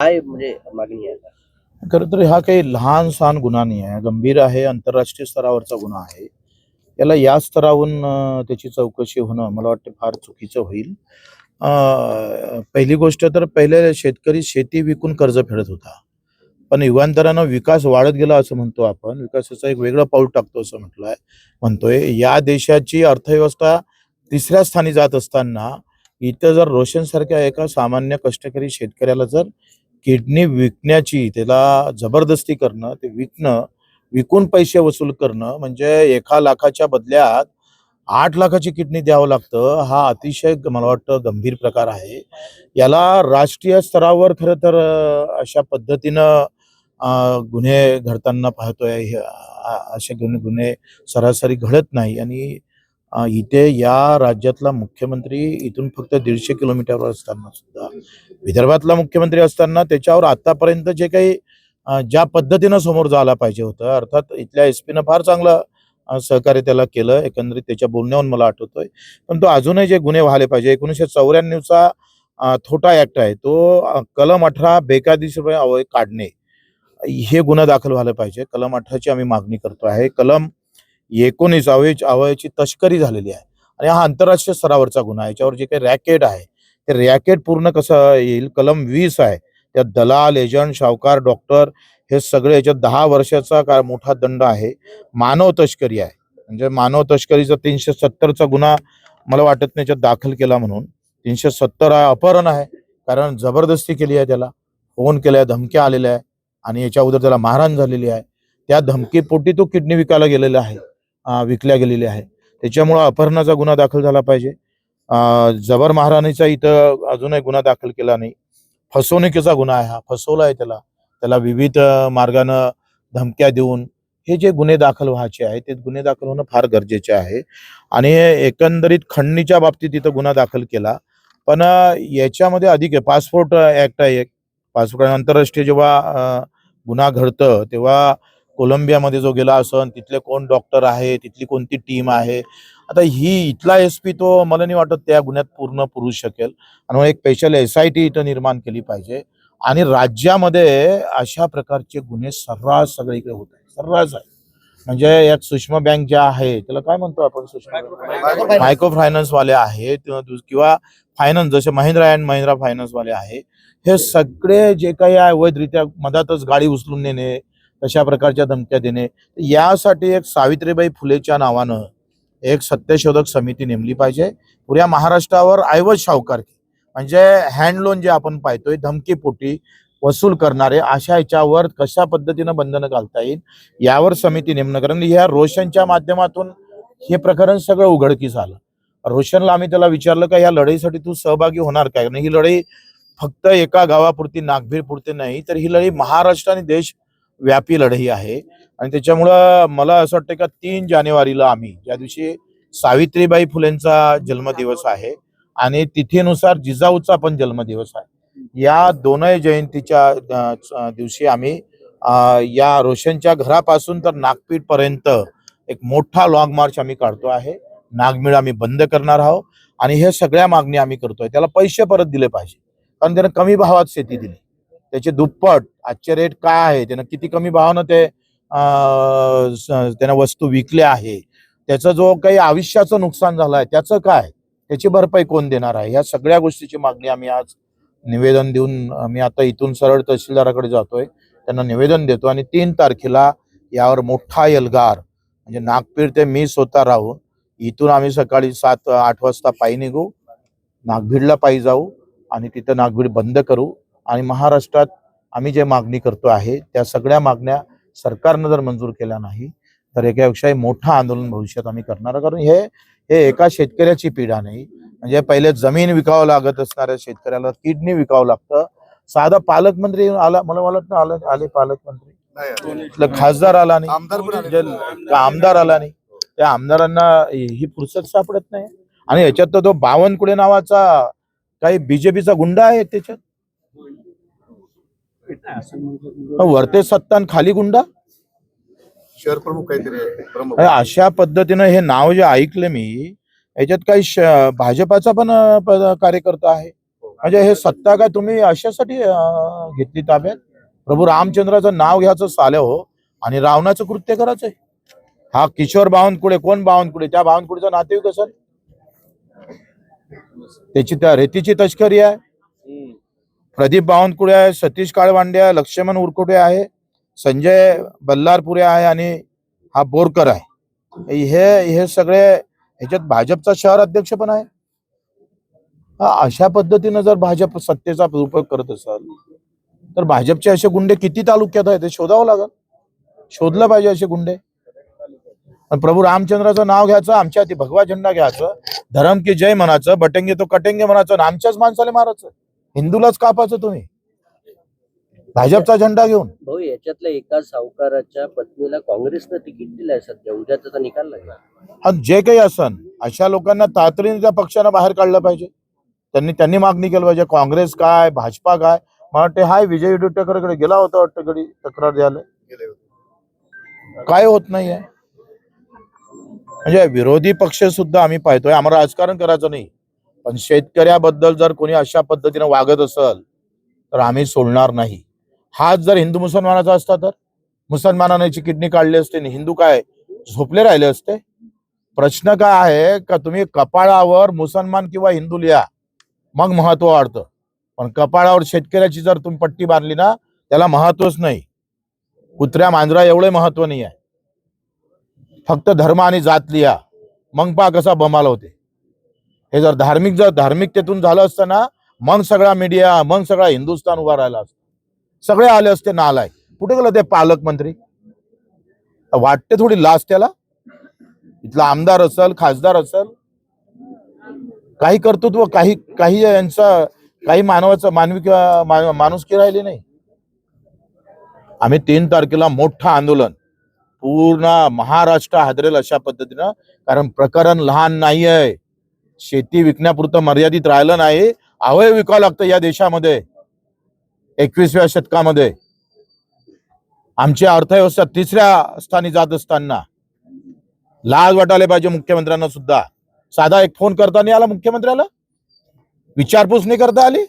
काय म्हणजे मागणी आहे खर खरं तर हा काही लहान सहान गुन्हा नाही आहे. गंभीर आहे आंतरराष्ट्रीय स्तरावरचा गुन्हा आहे. याला या स्तरावरून त्याची चौकशी होणं मला वाटतं फार चुकीचं होईल. पहिली गोष्ट तर पहिले शेतकरी शेती विकून कर्ज फेडत होता. पण युगांतरानं विकास वाढत गेला असं म्हणतो आपण. विकासाचं एक वेगळं पाऊल टाकतो असं म्हटलंय म्हणतोय. या देशाची अर्थव्यवस्था तिसऱ्या स्थानी जात असताना इथं जर रोशनसारख्या एका सामान्य कष्टकरी शेतकऱ्याला जर किडनी विकण्याची त्याला जबरदस्ती करणं ते विकणं विकून पैसे वसूल करणं म्हणजे एका लाखाच्या बदल्यात आठ लाखाची किडनी द्यावं लागतं हा अतिशय मला वाटतं गंभीर प्रकार आहे. याला राष्ट्रीय स्तरावर खरं तर अशा पद्धतीनं गुन्हे घडताना पाहतोय असे गुन्हे गुन्हे सरासरी घडत नाही. आणि इथे या राज्यातला मुख्यमंत्री इथून फक्त दीडशे किलोमीटरवर असताना सुद्धा. विदर्भातला मुख्यमंत्री असताना त्याच्यावर आतापर्यंत जे काही ज्या पद्धतीनं समोर जायला पाहिजे होतं अर्थात इथल्या एस पीनं फार चांगलं सहकार्य त्याला केलं एकंदरीत त्याच्या बोलण्यावरून मला आठवतोय. पण तो अजूनही जे गुन्हे व्हायला पाहिजे एकोणीसशे चौऱ्याण्णवचा थोटा ऍक्ट आहे तो कलम अठरा बेकायदेशीरपणे अवय काढणे हे गुन्हा दाखल व्हायला पाहिजे. कलम अठराची आम्ही मागणी करतो आहे. कलम एकोणीस अवय अवयाची तस्करी झालेली आहे. आणि हा आंतरराष्ट्रीय स्तरावरचा गुन्हा आहे. याच्यावर जे काही रॅकेट आहे ते रॅकेट पूर्ण कसं येईल? कलम वीस आहे. त्या दलाल एजंट सावकार डॉक्टर हे सगळे याच्यात दहा वर्षाचा का मोठा दंड आहे. मानव तस्करी आहे. म्हणजे मानव तस्करीचा तीनशे सत्तरचा गुन्हा मला वाटत नाही याच्यात दाखल केला म्हणून. तीनशे सत्तर हा अपहरण आहे. कारण जबरदस्ती केली आहे त्याला. फोन केलाय धमक्या आलेल्या आहे. आणि याच्या अगोदर त्याला मारहाण झालेली आहे. त्या धमकीपोटी तो किडनी विकायला गेलेला आहे. विकल्या गेलेल्या आहे. त्याच्यामुळं अपहरणाचा गुन्हा दाखल झाला पाहिजे. जबर महाराणीचा इथं अजूनही गुन्हा दाखल केला नाही. फसवणुकीचा गुन्हा आहे हा. फसवला आहे त्याला. त्याला विविध मार्गानं धमक्या देऊन हे जे गुन्हे दाखल व्हायचे आहेत ते गुन्हे दाखल होणं फार गरजेचे आहे. आणि एकंदरीत खंडणीच्या बाबतीत इथं गुन्हा दाखल केला. पण याच्यामध्ये अधिक आहे. पासपोर्ट ऍक्ट आहे एक. पासपोर्ट आंतरराष्ट्रीय जेव्हा गुन्हा घडतं तेव्हा कोलंबियामध्ये जो गेला असन तिथले कोण डॉक्टर आहे तिथली कोणती टीम आहे. आता ही इथला एस पी तो मला नाही वाटत त्या गुन्ह्यात पूर्ण पुरू शकेल. आणि एक स्पेशल एस आय टी इथं निर्माण केली पाहिजे. आणि राज्यामध्ये अशा प्रकारचे गुन्हे सर्रास सगळीकडे होत आहे सर्रास आहे म्हणजे यात सूक्ष्म बँक ज्या आहे त्याला काय म्हणतो आपण सूक्ष्म मायक्रो फायनान्स वाले आहेत किंवा फायनान्स जसे महिंद्रा अँड महिंद्रा फायनान्स वाले आहे. हे सगळे जे काही अवैधरित्या मधातच गाडी उचलून नेणे तशा प्रकारच्या धमक्या देणे. यासाठी एक सावित्रीबाई फुलेच्या नावानं एक सत्यशोधक समिती नेमली पाहिजे. पुऱ्या महाराष्ट्रावर ऐवज सावकारकी म्हणजे हँडलोन जे आपण पाहतोय धमकीपोटी वसूल करणारे अशा याच्यावर कशा पद्धतीनं बंधनं घालता येईल यावर समिती नेमणं कारण ह्या रोशनच्या माध्यमातून हे प्रकरण सगळं उघडकीस आलं. रोशनला आम्ही त्याला विचारलं का या लढाईसाठी तू सहभागी होणार काय? कारण ही लढाई फक्त एका गावापुरती नागभीरपुरती नाही तर ही लढाई महाराष्ट्र आणि देश व्यापी लढाई आहे. आणि त्याच्यामुळं मला असं वाटतं का तीन जानेवारीला आम्ही ज्या दिवशी सावित्रीबाई फुलेंचा जन्मदिवस आहे आणि तिथीनुसार जिजाऊचा पण जन्मदिवस आहे या दोनही जयंतीच्या दिवशी आम्ही या रोशनच्या घरापासून तर नागपीठ पर्यंत एक मोठा लॉंग मार्च आम्ही काढतो आहे. नागमेळ आम्ही बंद करणार आहोत आणि हे सगळ्या मागणी आम्ही करतोय. त्याला पैसे परत दिले पाहिजे. कारण त्यानं कमी भावात शेती दिली. त्याचे दुप्पट आजचे रेट काय आहे? त्यानं किती कमी भावानं ते त्यानं वस्तू विकल्या आहे? त्याचं जो काही आयुष्याचं नुकसान झालं आहे त्याचं काय? त्याची भरपाई कोण देणार आहे? या सगळ्या गोष्टीची मागणी आम्ही आज निवेदन देऊन आम्ही आता इथून सरळ तहसीलदाराकडे जातोय. त्यांना निवेदन देतो आणि तीन तारखेला यावर मोठा एल्गार म्हणजे नागपीर ते मी स्वतः राहून इथून आम्ही सकाळी सात आठ वाजता पायी निघू. नागभीडला पायी जाऊ आणि तिथं नागभीड बंद करू. आणि महाराष्ट्रात आम्ही जे मागणी करतो आहे त्या सगळ्या मागण्या सरकारनं जर मंजूर केल्या नाही तर एकापेक्षाही मोठं आंदोलन भविष्यात आम्ही करणार. कारण हे हे एका शेतकऱ्याची पीडा नाही. म्हणजे पहिले जमीन विकावं लागत असणाऱ्या शेतकऱ्याला किडनी विकावं लागतं. साधा पालकमंत्री येऊन आला मला मला वाटतं आलं आले पालकमंत्री? खासदार आला नाही. आमदार आले. आमदार आला नाही. त्या आमदारांना ही फुरसत सापडत नाही. आणि याच्यात तर तो बावनकुळे नावाचा काही बीजेपीचा गुंडा आहे त्याच्यात? वरते सत्ता आणि खाली गुंडा? शहर प्रमुख काहीतरी अशा पद्धतीनं हे नाव जे ऐकलं मी याच्यात काही भाजपाचा पण कार्यकर्ता आहे. म्हणजे हे सत्ता काय तुम्ही अशासाठी घेतली ताब्यात? प्रभू रामचंद्राचं नाव घ्यायचं साल्या हो आणि रावणाचं कृत्य करायचंय. हा किशोर बावनकुळे कोण बावनकुळे? त्या बावनकुळेचा नातेवाईक असेल. त्याची त्या रेतीची तस्करी आहे. प्रदीप बावनकुळे आहे सतीश काळवांडे आहे लक्ष्मण उरकुटे आहे संजय बल्लारपुरे आहे आणि हा बोरकर आहे. हे हे सगळे ह्याच्यात भाजपचा शहर अध्यक्ष पण आहे. हा, अशा पद्धतीनं जर भाजप सत्तेचा उपयोग करत असाल तर भाजपचे असे गुंडे किती तालुक्यात आहेत ते शोधावं लागल. शोधलं पाहिजे असे गुंडे. प्रभू रामचंद्राचं नाव घ्यायचं आमच्या हाती भगवा झेंडा घ्यायचं धरम की जय म्हणायचं बटेंगे तो कटेंगे म्हणायचं आणि आमच्याच माणसाला मारायचं. हिंदूलाच कापायचं तुम्ही. भाजपचा झेंडा घेऊन. भाऊ याच्यातल्या एका सावकाराच्या पत्नीला काँग्रेसनं तिकीट दिलंय सध्या. उद्या त्याचा निकाल लागला. आणि जे काही असन अशा लोकांना तातडीने त्या पक्षानं बाहेर काढलं पाहिजे. त्यांनी त्यांनी मागणी केली पाहिजे काँग्रेस काय भाजपा काय? मला वाटते हाय विजय विडुटेकरकडे गेला होता वाटतं कधी तक्रार द्यायला. गेले होते. काय होत नाहीये. म्हणजे विरोधी पक्ष सुद्धा आम्ही पाहतोय. आम्हाला राजकारण करायचं नाही. पण शेतकऱ्याबद्दल जर कोणी अशा पद्धतीने वागत असेल तर आम्ही सोडणार नाही. हाच जर हिंदू मुसलमानाचा असता तर? मुसलमानाने किडनी काढली असते आणि हिंदू काय झोपले राहिले असते? प्रश्न काय आहे का तुम्ही कपाळावर मुसलमान किंवा हिंदू लिहा मग महत्त्व वाढतं. पण कपाळावर शेतकऱ्याची जर तुम्ही पट्टी बांधली ना त्याला महत्वच नाही. कुत्र्या मांजरा एवढे महत्त्व नाही आहे फक्त धर्म आणि जात लिहा. मग पा कसा बमाल होते. हे जर धार्मिक जर धार्मिकतेतून झालं असतं ना मग सगळा मीडिया मग सगळा हिंदुस्थान उभा राहिला असतो. सगळे आले असते नालाय कुठे गेलं ते पालकमंत्री वाटते थोडी लाच त्याला? इथला आमदार असेल खासदार असल? काही कर्तृत्व काही काही यांचं काही मानवाचं मानवी किंवा मा- माणुसकी राहिली नाही. आम्ही तीन तारखेला मोठं आंदोलन. पूर्ण महाराष्ट्र हादरेल अशा पद्धतीनं कारण प्रकरण लहान नाही आहे शेती विकण्यापुरतं मर्यादित राहिलं नाही. अवयव विकावं लागतं या देशामध्ये. एकवीसव्या शतकामध्ये. आमची अर्थव्यवस्था तिसऱ्या स्थानी जात असताना. लाज वाटायला पाहिजे मुख्यमंत्र्यांना सुद्धा. साधा एक फोन करता नाही आला मुख्यमंत्र्याला? विचारपूस नाही करता आली?